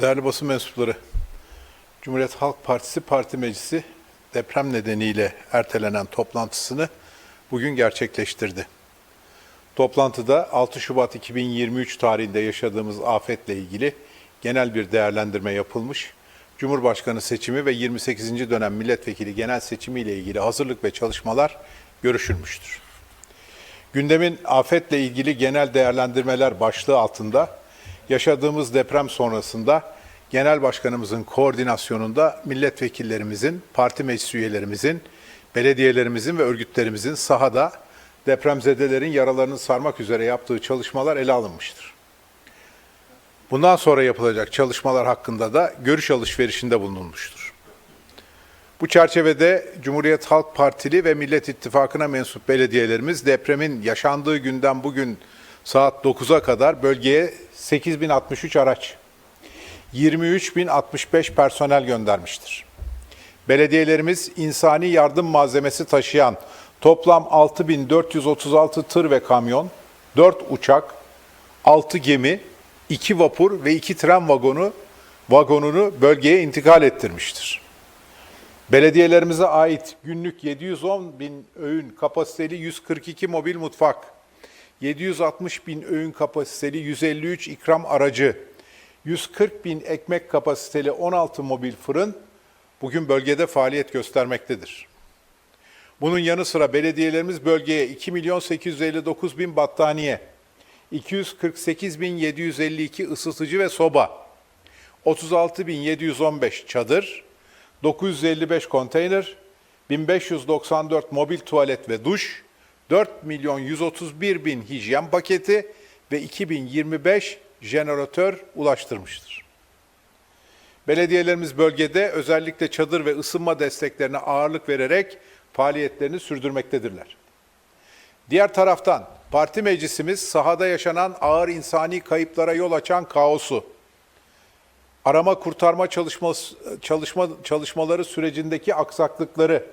Değerli basın mensupları, Cumhuriyet Halk Partisi Parti Meclisi deprem nedeniyle ertelenen toplantısını bugün gerçekleştirdi. Toplantıda 6 Şubat 2023 tarihinde yaşadığımız afetle ilgili genel bir değerlendirme yapılmış. Cumhurbaşkanı seçimi ve 28. dönem milletvekili genel seçimi ile ilgili hazırlık ve çalışmalar görüşülmüştür. Gündemin afetle ilgili genel değerlendirmeler başlığı altında yaşadığımız deprem sonrasında Genel Başkanımızın koordinasyonunda milletvekillerimizin, parti meclis üyelerimizin, belediyelerimizin ve örgütlerimizin sahada depremzedelerin yaralarını sarmak üzere yaptığı çalışmalar ele alınmıştır. Bundan sonra yapılacak çalışmalar hakkında da görüş alışverişinde bulunulmuştur. Bu çerçevede Cumhuriyet Halk Partili ve Millet İttifakı'na mensup belediyelerimiz depremin yaşandığı günden bugün saat 9'a kadar bölgeye 8063 araç, 23065 personel göndermiştir. Belediyelerimiz insani yardım malzemesi taşıyan toplam 6436 tır ve kamyon, 4 uçak, 6 gemi, 2 vapur ve 2 tren vagonu vagonunu bölgeye intikal ettirmiştir. Belediyelerimize ait günlük 710 bin öğün kapasiteli 142 mobil mutfak, 760 bin öğün kapasiteli 153 ikram aracı, 140 bin ekmek kapasiteli 16 mobil fırın bugün bölgede faaliyet göstermektedir. Bunun yanı sıra belediyelerimiz bölgeye 2 milyon 859 bin battaniye, 248 bin 752 ısıtıcı ve soba, 36 bin 715 çadır, 955 konteyner, 1594 mobil tuvalet ve duş, 4 milyon 131 bin hijyen paketi ve 2025 jeneratör ulaştırmıştır. Belediyelerimiz bölgede özellikle çadır ve ısınma desteklerine ağırlık vererek faaliyetlerini sürdürmektedirler. Diğer taraftan parti meclisimiz sahada yaşanan ağır insani kayıplara yol açan kaosu, arama kurtarma çalışması, çalışma, çalışmaları sürecindeki aksaklıkları,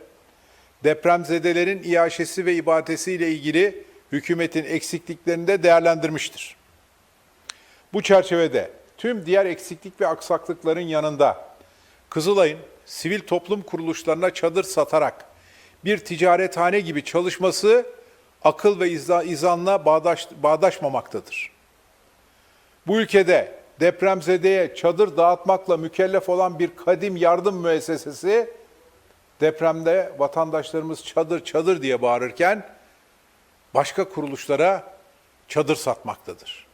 depremzedelerin iaşesi ve ibadesiyle ilgili hükümetin eksikliklerini de değerlendirmiştir. Bu çerçevede tüm diğer eksiklik ve aksaklıkların yanında Kızılay'ın sivil toplum kuruluşlarına çadır satarak bir ticarethane gibi çalışması akıl ve iza- izanla bağdaş, bağdaşmamaktadır. Bu ülkede depremzedeye çadır dağıtmakla mükellef olan bir kadim yardım müessesesi depremde vatandaşlarımız çadır çadır diye bağırırken başka kuruluşlara çadır satmaktadır.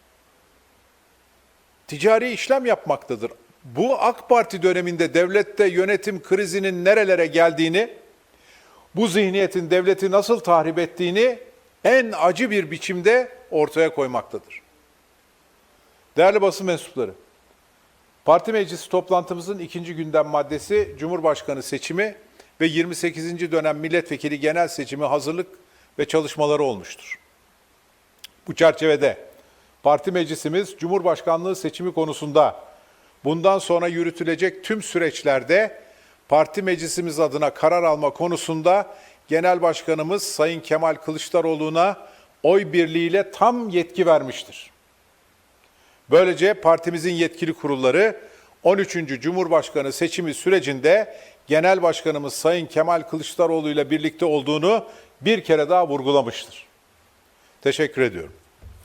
Ticari işlem yapmaktadır. Bu AK Parti döneminde devlette yönetim krizinin nerelere geldiğini, bu zihniyetin devleti nasıl tahrip ettiğini en acı bir biçimde ortaya koymaktadır. Değerli basın mensupları, Parti meclisi toplantımızın ikinci gündem maddesi Cumhurbaşkanı seçimi ve 28. dönem milletvekili genel seçimi hazırlık ve çalışmaları olmuştur. Bu çerçevede parti meclisimiz Cumhurbaşkanlığı seçimi konusunda bundan sonra yürütülecek tüm süreçlerde parti meclisimiz adına karar alma konusunda Genel Başkanımız Sayın Kemal Kılıçdaroğlu'na oy birliğiyle tam yetki vermiştir. Böylece partimizin yetkili kurulları 13. Cumhurbaşkanı seçimi sürecinde Genel Başkanımız Sayın Kemal Kılıçdaroğlu ile birlikte olduğunu bir kere daha vurgulamıştır. Teşekkür ediyorum.